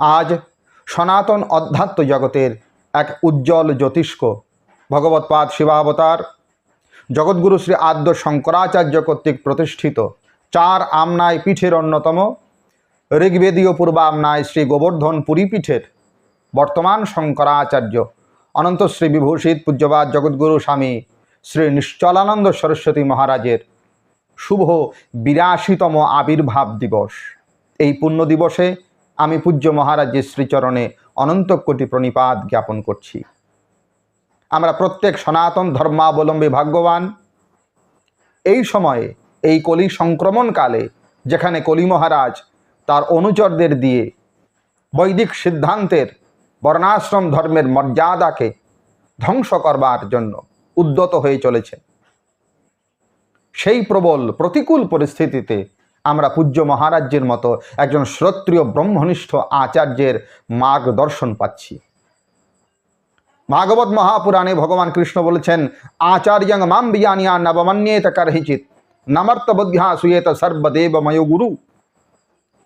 আজ সনাতন অধ্যাত্ম জগতের এক উজ্জ্বল জ্যোতিষ্ক ভগবৎপাদ শিবাবতার, জগৎগুরু শ্রী আদ্য শঙ্করাচার্য কর্তৃক প্রতিষ্ঠিত চার আমনায় পীঠের অন্যতম, ঋগ্বেদীয় পূর্বামনায় শ্রী গোবর্ধন পুরী পীঠের বর্তমান শঙ্করাচার্য, অনন্ত শ্রী বিভূষিত পূজ্যবাদ জগৎগুরু স্বামী শ্রী নিশ্চলানন্দ সরস্বতী মহারাজের শুভ বিরাশিতম আবির্ভাব দিবস। এই পুণ্য দিবসে আমি পূজ্য মহারাজের শ্রীচরণে অনন্ত কোটি প্রণিপাত জ্ঞাপন করছি। আমরা প্রত্যেক সনাতন ধর্মাবলম্বী ভাগ্যবান। এই সময়ে, এই কলি সংক্রমণকালে, যেখানে কলি মহারাজ তার অনুচরদের দিয়ে বৈদিক সিদ্ধান্তের বর্ণাশ্রম ধর্মের মর্যাদাকে ধ্বংস করবার জন্য উদ্যত হয়ে চলেছে। সেই প্রবল প্রতিকূল পরিস্থিতিতে আমরা পূজ্য মহারাজ্যের মতো একজন শ্রোত্রিয় ব্রহ্মনিষ্ঠ আচার্যের মার্গদর্শন পাচ্ছি। ভাগবত মহাপুরাণে ভগবান কৃষ্ণ বলেছেন, আচার্যং মাম বিয়ানিয়া নবমান্যেত করহিচিত নমর্ত বুদ্ধ্যা সুয়েত সর্বদেবময় গুরু।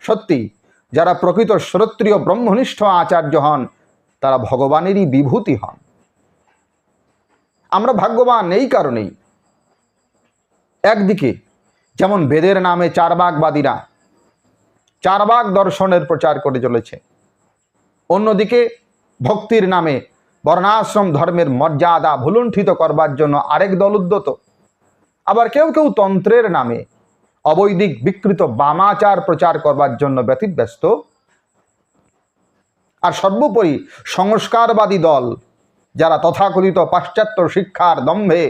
সত্যি, যারা প্রকৃত শ্রোত্রিয় ব্রহ্মনিষ্ঠ আচার্য হন, তারা ভগবানেরই বিভূতি হন। আমরা ভাগ্যবান এই কারণেই। একদিকে যেমন বেদের নামে চারবাগবাদীরা চারবাগ দর্শনের প্রচার করে চলেছে। অন্যদিকে ভক্তির নামে বর্ণাশ্রম ধর্মের মর্যাদা ভুলুণ্ঠিত করবার জন্য আরেক দল উদ্যত। আবার কেউ কেউ তন্ত্রের নামে অবৈদিক বিকৃত বামাচার প্রচার করবার জন্য ব্যতিব্যস্ত। আর সর্বোপরি সংস্কারবাদী দল, যারা তথাকথিত পাশ্চাত্য শিক্ষার দম্ভে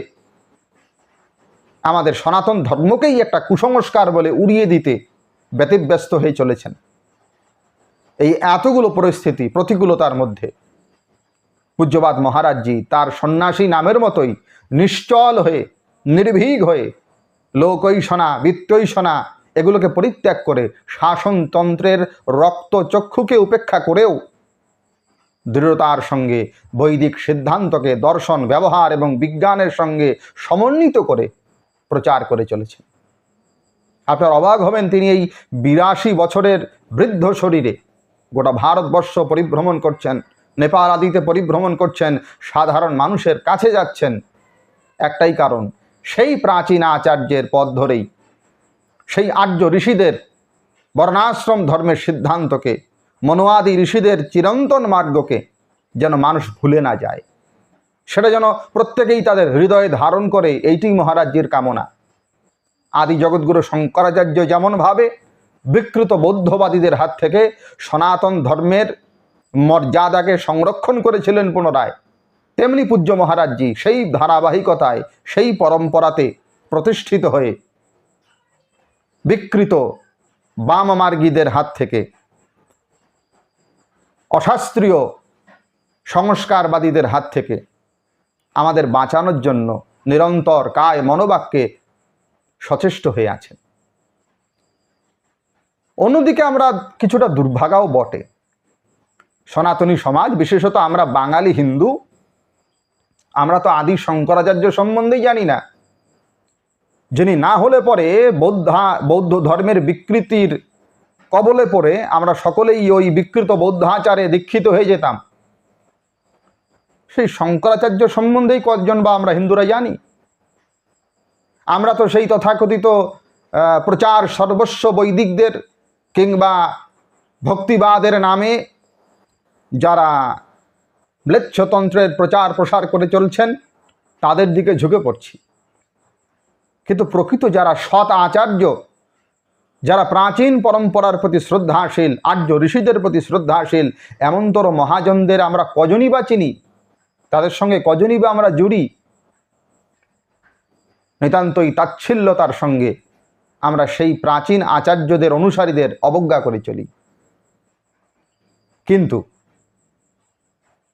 আমাদের সনাতন ধর্মকেই একটা কুসংস্কার বলে উড়িয়ে দিতে ব্যতিব্যস্ত হয়ে চলেছেন। এই এতগুলো পরিস্থিতি, প্রতিকূলতার মধ্যে পূজ্যবাদ মহারাজজি তার সন্ন্যাসী নামের মতোই নিশ্চল হয়ে, নির্ভীক হয়ে লোকৈষণা বিত্তৈষণা এগুলোকে পরিত্যাগ করে শাসনতন্ত্রের রক্তচক্ষুকে উপেক্ষা করেও দৃঢ়তার সঙ্গে, বৈদিক সিদ্ধান্তকে দর্শন, ব্যবহার এবং বিজ্ঞানের সঙ্গে সমন্বিত করে প্রচার করে চলেছেন। আপনার অবাক হবেন তিনি এই বিরাশি বছরের বৃদ্ধ শরীরে। গোটা ভারতবর্ষ পরিভ্রমণ করছেন, নেপাল আদিতে পরিভ্রমণ করছেন, সাধারণ মানুষের কাছে যাচ্ছেন। একটাই কারণ, সেই প্রাচীন আচার্যের পথ ধরেই, সেই আর্য ঋষিদের বর্ণাশ্রম ধর্মের সিদ্ধান্তকে, মনোয়াদি ঋষিদের চিরন্তন মার্গকে যেন মানুষ ভুলে না যায়। সেটা যেন প্রত্যেকেই তাদের হৃদয়ে ধারণ করে এইটি মহারাজ্যের কামনা। আদি জগৎগুরু শঙ্করাচার্য যেমনভাবে বিকৃত বৌদ্ধবাদীদের হাত থেকে সনাতন ধর্মের মর্যাদাকে সংরক্ষণ করেছিলেন পুনরায়, তেমনি পূজ্য মহারাজজি সেই ধারাবাহিকতায়, সেই পরম্পরাতে প্রতিষ্ঠিত হয়ে বিকৃত বামমার্গীদের হাত থেকে অশাস্ত্রীয় সংস্কারবাদীদের হাত থেকে আমাদের বাঁচানোর জন্য নিরন্তর কায় মনোবাক্যে সচেষ্ট হয়ে আছেন। অন্যদিকে আমরা কিছুটা দুর্ভাগাও বটে। সনাতনী সমাজ, বিশেষত আমরা বাঙালি হিন্দু, আমরা তো আদি শঙ্করাচার্য সম্বন্ধেই জানি না। যিনি না হলে পরে বৌদ্ধা, বৌদ্ধ ধর্মের বিকৃতির কবলে পড়ে আমরা সকলেই ওই বিকৃত বৌদ্ধাচারে দীক্ষিত হয়ে যেতাম। সেই শঙ্করাচার্য সম্বন্ধেই কজন বা আমরা হিন্দুরা জানি? আমরা তো সেই তথাকথিত প্রচার সর্বস্ব বৈদিকদের কিংবা ভক্তিবাদের নামে যারা ম্লেচ্ছতন্ত্রের প্রচার প্রসার করে চলছেন, তাদের দিকে ঝুঁকে পড়ছি। কিন্তু প্রকৃত যারা সৎ আচার্য, যারা প্রাচীন পরম্পরার প্রতি শ্রদ্ধাশীল, আর্য ঋষিদের প্রতি শ্রদ্ধাশীল, এমনতর মহাজনদের আমরা কজনই বা চিনি? তাদের সঙ্গে কজনই বা আমরা জুড়ি? নিতান্তই তাচ্ছিল্যতার সঙ্গে আমরা সেই প্রাচীন আচার্যদের অনুসারীদের অবজ্ঞা করে চলি। কিন্তু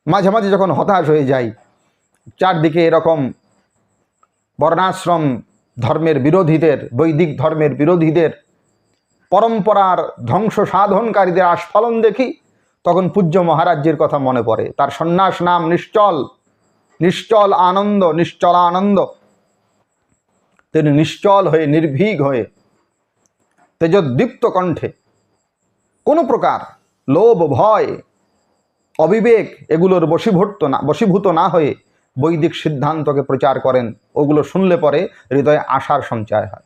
মাঝে মাঝে যখন হতাশ হয়ে যাই, চারদিকে এরকম বর্ণাশ্রম ধর্মের বিরোধীদের, বৈদিক ধর্মের বিরোধীদের, পরম্পরার ধ্বংস সাধনকারীদের আস্ফলন দেখি তখন পূজ্য মহারাজ্যের কথা মনে পড়ে। তার সন্ন্যাস নাম নিশ্চল। নিশ্চল আনন্দ নিশ্চল আনন্দ। তিনি নিশ্চল হয়ে, নির্ভীক হয়ে, তেজোদ্দীপ্ত কণ্ঠে, কোনো প্রকার লোভ, ভয়, অবিবেক এগুলোর বশীভূত না বশীভূত না হয়ে বৈদিক সিদ্ধান্তকে প্রচার করেন। ওগুলো শুনলে পরে হৃদয়ে আশার সঞ্চয় হয়।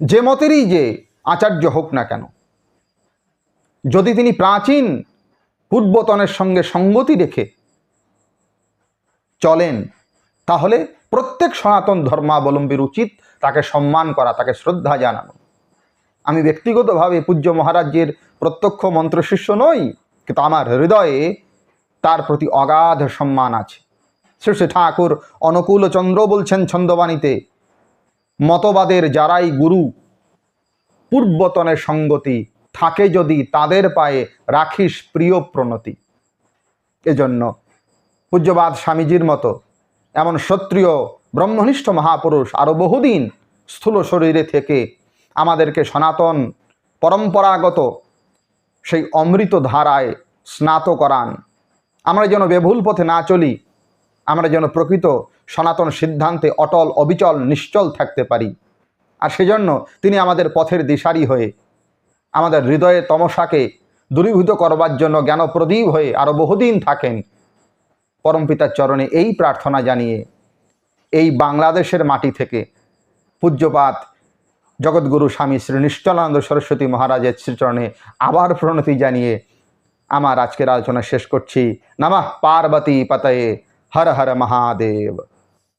যে মতেরই যে আচার্য হোক না কেন যদি তিনি প্রাচীন পূর্বতনের সঙ্গে সঙ্গতি রেখে চলেন, তাহলে প্রত্যেক সনাতন ধর্মাবলম্বীর উচিত তাকে সম্মান করা, তাকে শ্রদ্ধা জানানো। আমি ব্যক্তিগতভাবে পূজ্য মহারাজ্যের প্রত্যক্ষ মন্ত্রশিষ্য নই, কিন্তু আমার হৃদয়ে তার প্রতি অগাধ সম্মান আছে। শ্রী ঠাকুর অনুকূলচন্দ্র বলছেন ছন্দবাণীতে, মতবাদের যারাই গুরু, পূর্বতনের সঙ্গতি থাকে যদি তাদের পায়ে রাখিস প্রিয় প্রণতি। এজন্য পূজ্যবাদ স্বামীজির মতো এমন ক্ষত্রিয় ব্রহ্মনিষ্ঠ মহাপুরুষ আরও বহুদিন স্থূল শরীরে থেকে আমাদেরকে সনাতন, পরম্পরাগত সেই অমৃত ধারায় স্নাত করান। আমরা যেন বেভুল পথে না চলি, আমরা যেন প্রকৃত সনাতন সিদ্ধান্তে অটল, অবিচল, নিশ্চল থাকতে পারি। আর সেজন্য তিনি আমাদের পথের দিশারি হয়ে আমাদের হৃদয়ে তমসাকে দূরীভূত করবার জন্য জ্ঞানপ্রদীপ হয়ে আরও বহুদিন থাকেন। পরমপিতার চরণে এই প্রার্থনা জানিয়ে এই বাংলাদেশের মাটি থেকে পূজ্যপাত জগৎগুরু স্বামী শ্রী নিশ্চলানন্দ সরস্বতী মহারাজের শ্রীচরণে আবার প্রণতি জানিয়ে আমার আজকের আলোচনা শেষ করছি। নমঃ পার্বতী পাতায়ে। হর হর মহাদেব।